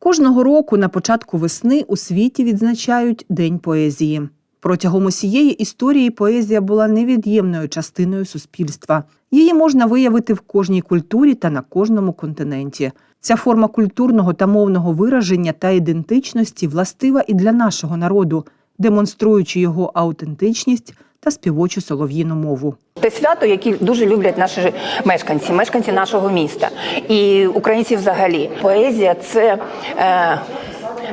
Кожного року на початку весни у світі відзначають День поезії. Протягом усієї історії поезія була невід'ємною частиною суспільства. Її можна виявити в кожній культурі та на кожному континенті. Ця форма культурного та мовного вираження та ідентичності властива і для нашого народу, демонструючи його аутентичність та співочу солов'їну мову. Те свято, яке дуже люблять наші мешканці, мешканці нашого міста і українці взагалі. Поезія це е,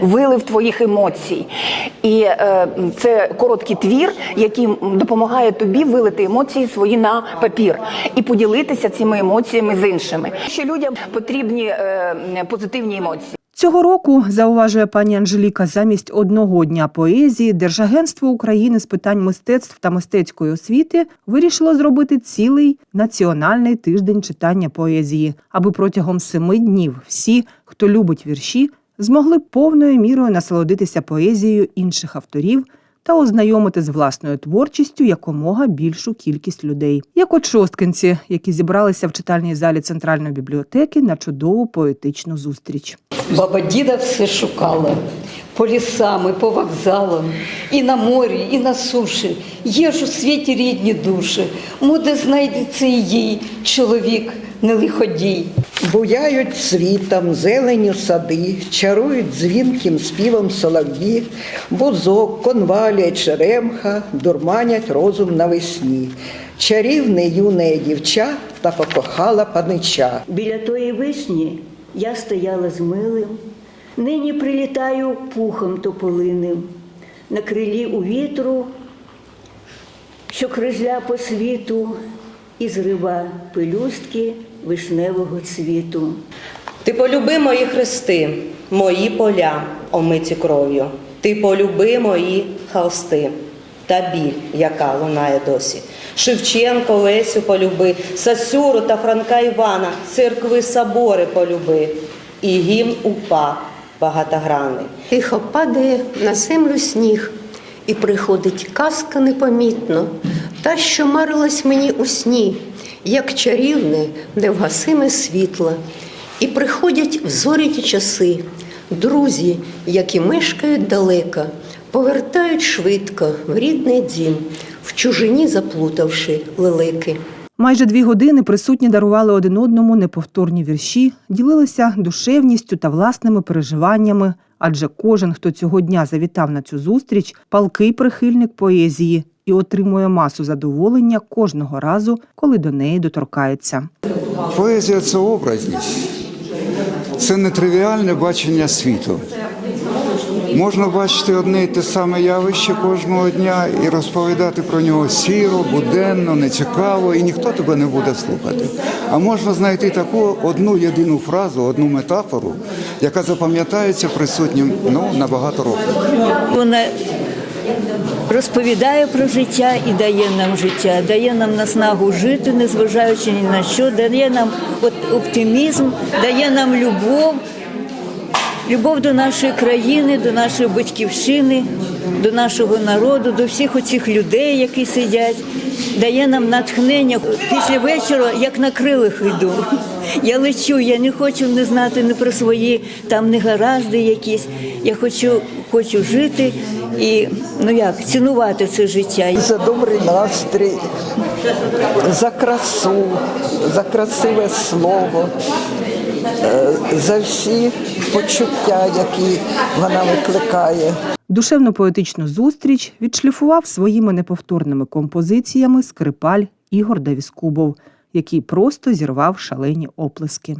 вилив твоїх емоцій. І е, це короткий твір, який допомагає тобі вилити емоції свої на папір і поділитися цими емоціями з іншими. Ще людям потрібні е, позитивні емоції. Цього року, зауважує пані Анжеліка, замість одного дня поезії Держагентство України з питань мистецтв та мистецької освіти вирішило зробити цілий національний тиждень читання поезії, аби протягом семи днів всі, хто любить вірші, змогли повною мірою насолодитися поезією інших авторів та ознайомити з власною творчістю якомога більшу кількість людей, як от шосткинці, які зібралися в читальній залі центральної бібліотеки на чудову поетичну зустріч. Баба діда все шукала по лісам і по вокзалам, і на морі, і на суші. Є ж у світі рідні душі, муде знайдеться і їй чоловік не лиходій. Буяють світом, зеленю сади, чарують дзвінким співом солов'ї, бузок, конвалія, черемха дурманять розум навесні. Чарівне юне дівча та покохала панича. Біля тої вишні я стояла з милим, нині прилітаю пухом тополиним, на крилі у вітру, що крижля по світу і зрива пелюстки вишневого цвіту. Ти полюби мої хрести, мої поля, омиті кров'ю. Ти полюби мої холсти та біль, яка лунає досі. Шевченко, Лесю полюби, Сасюру та Франка Івана, церкви собори полюби, і гімн упа багатогранний. Тихо падає на землю сніг, і приходить казка непомітно, та, що марилась мені у сні, як чарівне, невгасиме світло. І приходять в зорі ті часи, друзі, які мешкають далеко, повертають швидко в рідний дім, в чужині заплутавши лелеки. Майже дві години присутні дарували один одному неповторні вірші, ділилися душевністю та власними переживаннями. Адже кожен, хто цього дня завітав на цю зустріч, палкий прихильник поезії і отримує масу задоволення кожного разу, коли до неї доторкається. Поезія це образність, це нетривіальне бачення світу. Можна бачити одне і те саме явище кожного дня і розповідати про нього сіро, буденно, нецікаво, і ніхто тебе не буде слухати. А можна знайти таку одну єдину фразу, одну метафору, яка запам'ятається присутнім ну, на багато років. Вона розповідає про життя і дає нам життя, дає нам наснагу жити, незважаючи ні на що, дає нам оптимізм, дає нам любов, любов до нашої країни, до нашої батьківщини, до нашого народу, до всіх оцих людей, які сидять. Дає нам натхнення після вечора, як на крилах йду. Я лечу, я не хочу не знати не про свої там негаразди якісь. Я хочу, хочу жити і ну як цінувати це життя. За добрий настрій, за красу, за красиве слово, за всі почуття, які вона викликає. Душевну поетичну зустріч відшліфував своїми неповторними композиціями скрипаль Ігор Давіскубов, який просто зірвав шалені оплески.